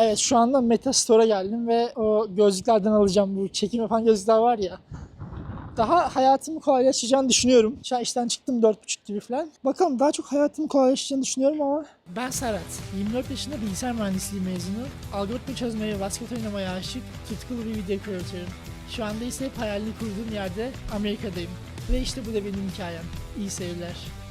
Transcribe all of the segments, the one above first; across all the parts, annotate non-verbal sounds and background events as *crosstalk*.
Evet şu anda Meta Store'a geldim ve o gözlüklerden alacağım bu çekim yapan gözlükler var ya. Daha hayatımı kolaylaştıracağını düşünüyorum. Şu an işten çıktım 4.30 gibi falan. Bakalım daha çok hayatımı kolaylaştıracağını düşünüyorum ama... Ben Serhat. 24 yaşında bilgisayar mühendisliği mezunu. Algoritma çözmeye, basket oynamaya aşık, tutkulu bir video kreatörüm. Şu anda ise hep hayalini kurduğum yerde Amerika'dayım. Ve işte bu da benim hikayem. İyi seyirler.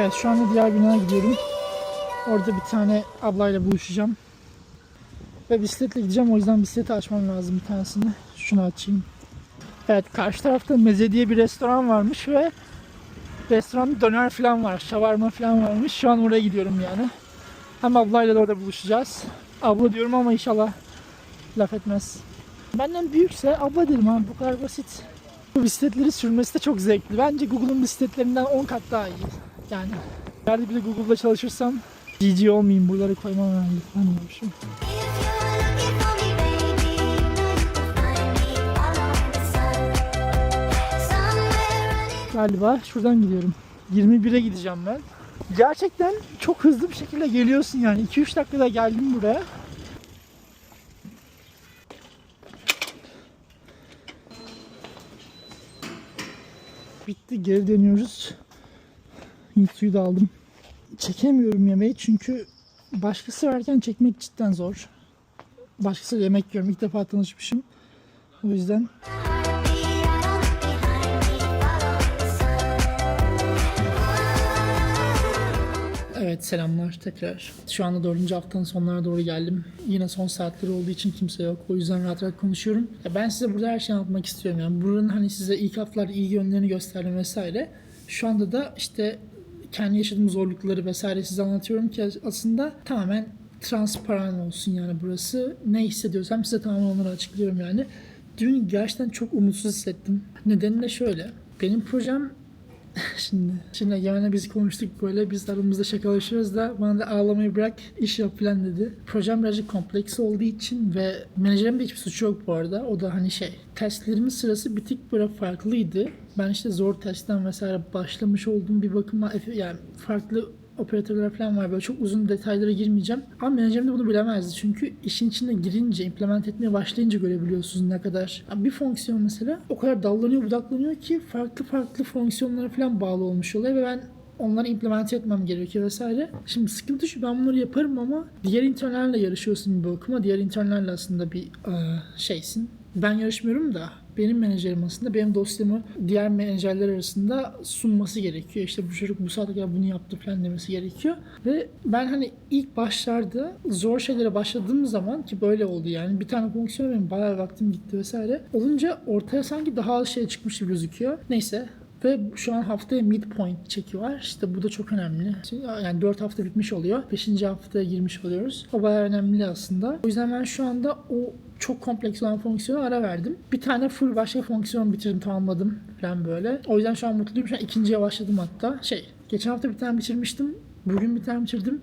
Evet şu anda diğer binaya gidiyorum. Orada bir tane ablayla buluşacağım. Ve bisikletle gideceğim o yüzden bisikleti açmam lazım bir tanesini. Şunu açayım. Evet karşı tarafta meze diye bir restoran varmış ve restoranda döner falan var, şavarma falan varmış. Şu an oraya gidiyorum yani. Hem ablayla da orada buluşacağız. Abla diyorum ama inşallah laf etmez. Benden büyükse abla derim abi bu kadar basit. Bu bisikletleri sürmesi de çok zevkli. Bence Google'un bisikletlerinden 10 kat daha iyi. Yani nerede bir de Google'da çalışırsam GG olmayayım buraları koymam. Somewhere running. Galiba şuradan gidiyorum. 21'e gideceğim ben. Gerçekten çok hızlı bir şekilde geliyorsun yani. 2-3 dakikada geldim buraya. Bitti geri dönüyoruz. Yiğit suyu da aldım. Çekemiyorum yemeği çünkü başkası varken çekmek cidden zor. Başkasıyla yemek yiyorum. İlk defa tanışmışım. O yüzden. Evet selamlar tekrar. Şu anda dördüncü haftanın sonlarına doğru geldim. Yine son saatleri olduğu için kimse yok. O yüzden rahat rahat konuşuyorum. Ya ben size burada her şeyi anlatmak istiyorum. Yani buranın hani size ilk haftalar iyi yönlerini gösterdim vesaire. Şu anda da işte kendi yaşadığım zorlukları vesaire size anlatıyorum ki aslında tamamen transparan olsun yani burası. Ne hissediyorsam size tamamen onları açıklıyorum yani. Dün gerçekten çok umutsuz hissettim. Nedeni de şöyle. Benim projem *laughs* Şimdi, şimdi Egemen'le biz konuştuk böyle biz aramızda şakalaşıyoruz da bana da ağlamayı bırak iş yap falan dedi. Projem birazcık kompleks olduğu için ve menajerim de hiçbir suçu yok bu arada. O da hani şey testlerimin sırası bir tık böyle farklıydı. Ben işte zor testten vesaire başlamış olduğum bir bakıma yani farklı operatörler falan var. Böyle çok uzun detaylara girmeyeceğim. Ama menajerim de bunu bilemezdi. Çünkü işin içine girince, implement etmeye başlayınca görebiliyorsunuz ne kadar. Bir fonksiyon mesela o kadar dallanıyor, budaklanıyor ki farklı farklı fonksiyonlara falan bağlı olmuş oluyor ve ben onları implement etmem gerekiyor vesaire. Şimdi sıkıntı şu ben bunları yaparım ama diğer internlerle yarışıyorsun bir bakıma. Diğer internlerle aslında bir şeysin. Ben yarışmıyorum da benim menajerim aslında benim dosyamı diğer menajerler arasında sunması gerekiyor. İşte bu çocuk bu saate kadar bunu yaptı falan demesi gerekiyor. Ve ben hani ilk başlarda zor şeylere başladığım zaman ki böyle oldu yani bir tane fonksiyon benim bayağı vaktim gitti vesaire. Olunca ortaya sanki daha az şey çıkmış gibi gözüküyor. Neyse Ve şu an haftaya midpoint çeki var. İşte bu da çok önemli. Yani 4 hafta bitmiş oluyor. 5. haftaya girmiş oluyoruz. O bayağı önemli aslında. O yüzden ben şu anda o çok kompleks olan fonksiyona ara verdim. Bir tane full başka fonksiyon bitirdim tamamladım falan böyle. O yüzden şu an mutluyum. Şu an ikinciye başladım hatta. Şey geçen hafta bir tane bitirmiştim. Bugün bir tane bitirdim.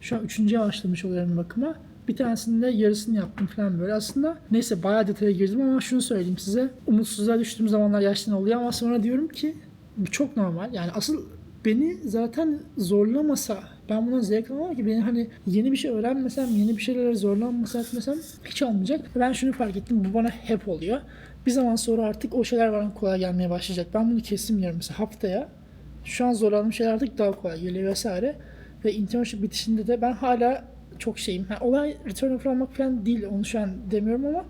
Şu an üçüncüye başlamış oluyorum bakıma. Bir tanesinde yarısını yaptım falan böyle. Aslında neyse bayağı detaya girdim ama şunu söyleyeyim size. Umutsuzluğa düştüğüm zamanlar gerçekten oluyor ama sonra diyorum ki bu çok normal. Yani asıl beni zaten zorlamasa ben buna zevk alamam ki. Beni hani yeni bir şey öğrenmesem, yeni bir şeylere zorlanmasa etmesem hiç olmayacak. Ben şunu fark ettim. Bu bana hep oluyor. Bir zaman sonra artık o şeyler bana kolay gelmeye başlayacak. Ben bunu kesin biliyorum. Mesela haftaya şu an zorlandığım şeyler artık daha kolay geliyor vesaire. Ve internship bitişinde de ben hala çok şeyim. Yani olay return offer almak falan değil. Onu şu an demiyorum ama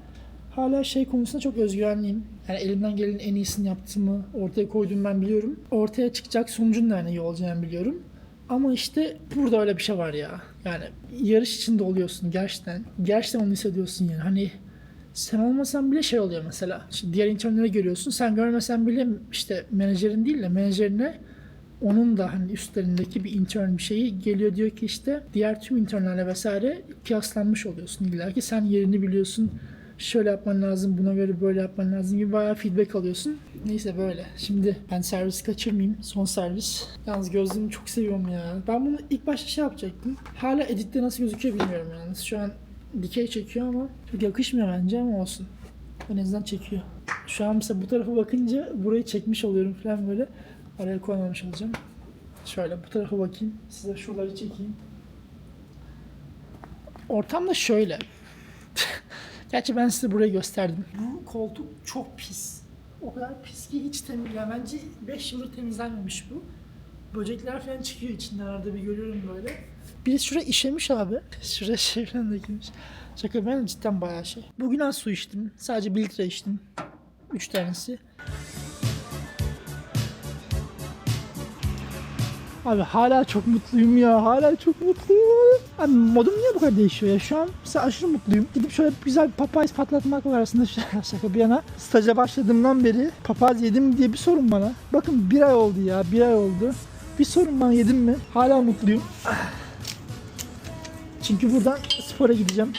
hala şey konusunda çok özgüvenliyim. Yani elimden gelenin en iyisini yaptığımı ortaya koyduğumu ben biliyorum. Ortaya çıkacak sonucun da en iyi olacağını biliyorum. Ama işte burada öyle bir şey var ya. Yani yarış içinde oluyorsun gerçekten. Gerçekten onu hissediyorsun yani. Hani sen olmasan bile şey oluyor mesela. İşte diğer internleri görüyorsun. Sen görmesen bile işte menajerin değil de menajerine onun da hani üstlerindeki bir intern bir şeyi geliyor diyor ki işte diğer tüm internlerle vesaire kıyaslanmış oluyorsun illa ki sen yerini biliyorsun şöyle yapman lazım buna göre böyle yapman lazım gibi bayağı feedback alıyorsun. Neyse böyle. Şimdi ben servis kaçırmayayım. Son servis. Yalnız gözlüğümü çok seviyorum ya. Ben bunu ilk başta şey yapacaktım. Hala editte nasıl gözüküyor bilmiyorum yalnız. Şu an dikey çekiyor ama çok yakışmıyor bence ama olsun. En azından çekiyor. Şu an mesela bu tarafa bakınca burayı çekmiş oluyorum falan böyle. Araya koymamış olacağım. Şöyle bu tarafa bakayım. Size şuraları çekeyim. Ortam da şöyle. *laughs* Gerçi ben size burayı gösterdim. Bu koltuk çok pis. O kadar pis ki hiç temizlen. Bence 5 yıldır temizlenmemiş bu. Böcekler falan çıkıyor içinden arada bir görüyorum böyle. Bir de şuraya işemiş abi. *laughs* Şuraya şey falan dökülmüş. Şaka ben cidden bayağı şey. Bugün az su içtim. Sadece 1 litre içtim. 3 tanesi. Abi hala çok mutluyum ya. Hala çok mutluyum. Abi modum niye bu kadar değişiyor ya? Şu an mesela aşırı mutluyum. Gidip şöyle güzel bir papayz patlatmak var aslında. *laughs* Şaka bir yana. Staja başladığımdan beri papaz yedim diye bir sorun bana. Bakın bir ay oldu ya. Bir ay oldu. Bir sorun bana yedim mi? Hala mutluyum. *sighs* Çünkü buradan spora gideceğim.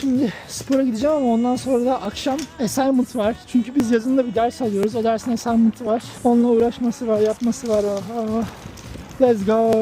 Şimdi spora gideceğim ama ondan sonra da akşam assignment var. Çünkü biz yazında bir ders alıyoruz. O dersin assignment'ı var. Onunla uğraşması var, yapması var. Ah, Let's go.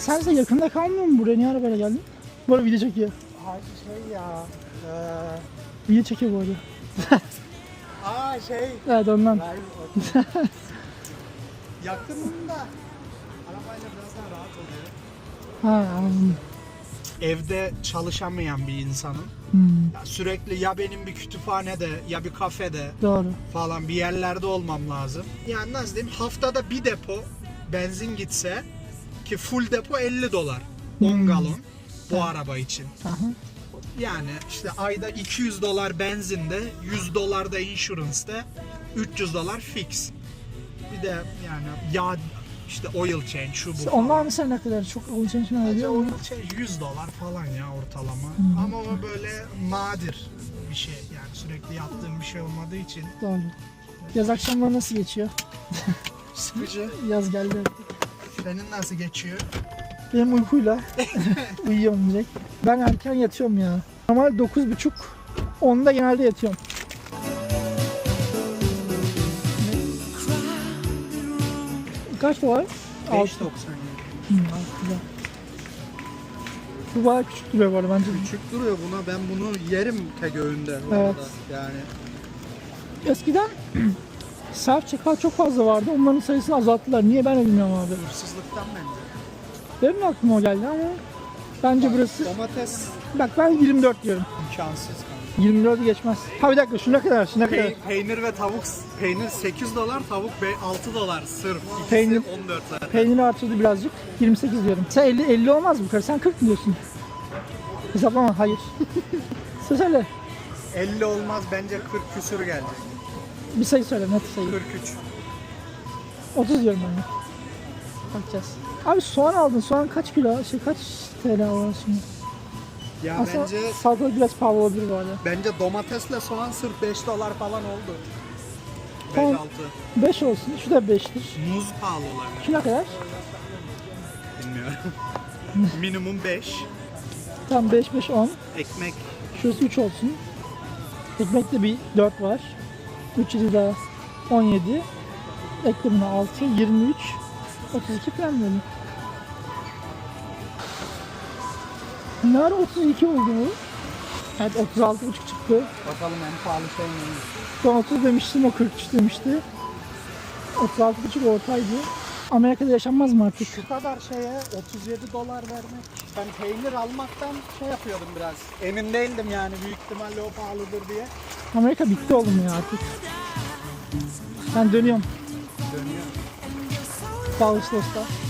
Sen de yakında kalmıyor mu buraya? Niye arabayla geldin? Bu arada video çekiyor. Ay şey ya. Eee Video çekiyor bu arada. *laughs* aa şey. Evet ondan. *laughs* Yakınında. Arabayla biraz daha rahat oluyor. Ha anladım. Evde çalışamayan bir insanım. Ya sürekli ya benim bir kütüphanede ya bir kafede Doğru. falan bir yerlerde olmam lazım. Yani nasıl diyeyim haftada bir depo benzin gitse ki full depo 50 dolar. 10 galon bu araba için. Yani işte ayda 200 dolar benzinde, 100 dolar da insurance'da, 300 dolar fix. Bir de yani yağ işte oil change şu bu. Onlar mesela ne kadar çok olacağını için Sadece öyle oil change 100 dolar falan ya ortalama. Ama o böyle nadir bir şey yani sürekli yaptığım bir şey olmadığı için Doğru. Yaz akşamları nasıl geçiyor? sıkıcı. Yaz geldi. Senin nasıl geçiyor? Benim uykuyla *laughs* uyuyorum direkt. Ben erken yatıyorum ya. Normal 9.30 10'da genelde yatıyorum. Kaç dolar? 5.90 Altı. Hı, altı da. Bu bayağı küçük duruyor bu arada bence. Küçük duruyor buna. Ben bunu yerim tek öğünde Evet. arada. Yani Eskiden self checkout çok fazla vardı. Onların sayısını azalttılar. Niye ben de bilmiyorum abi. hırsızlıktan bence. Benim de aklıma o geldi ama bence burası... Domates Bak ben 24 diyorum. imkansız. kanka. 24'ü geçmez. Ha bir dakika şuna kadar, şuna kadar. Pey- peynir ve tavuk peynir 8 dolar, tavuk be- 6 dolar sırf. İkisi Peynir- 14 zaten. Peyniri artırdı birazcık. 28 diyorum. Sen 50, 50 olmaz mı kadar? Sen 40 mı diyorsun? Hesaplama, hayır. *laughs* Sen söyle. 50 olmaz bence 40 küsür gelecek. Bir sayı söyle, net sayı. 43. 30 diyorum ben de. Bakacağız. Abi soğan aldın. Soğan kaç kilo? Şey kaç TL o şimdi? Ya Aslında bence salatalık biraz pahalı olabilir bu arada. bence domatesle soğan sırf 5 dolar falan oldu. 5 Tamam. 6. 5 olsun. Şu da 5'tir. Muz pahalı olabilir. Şu ne kadar? Bilmiyorum. *laughs* Minimum 5. Tamam 5, 5, 10. Ekmek Şurası 3 olsun. Ekmekte bir 4 var. 3 7 daha 17. Ekle buna 6, 23, 32 falan böyle. Ara 32 oldu bu? Evet 36,5 çıktı. bakalım en pahalı şey neymiş. Ben 30 demiştim o 43 demişti. 36,5 ortaydı. Amerika'da yaşanmaz mı artık? Şu kadar şeye 37 dolar vermek. Ben peynir almaktan şey yapıyordum biraz. Emin değildim yani büyük ihtimalle o pahalıdır diye. Amerika bitti oğlum ya artık. Ben dönüyorum. Dönüyor. Sağ olun dostlar.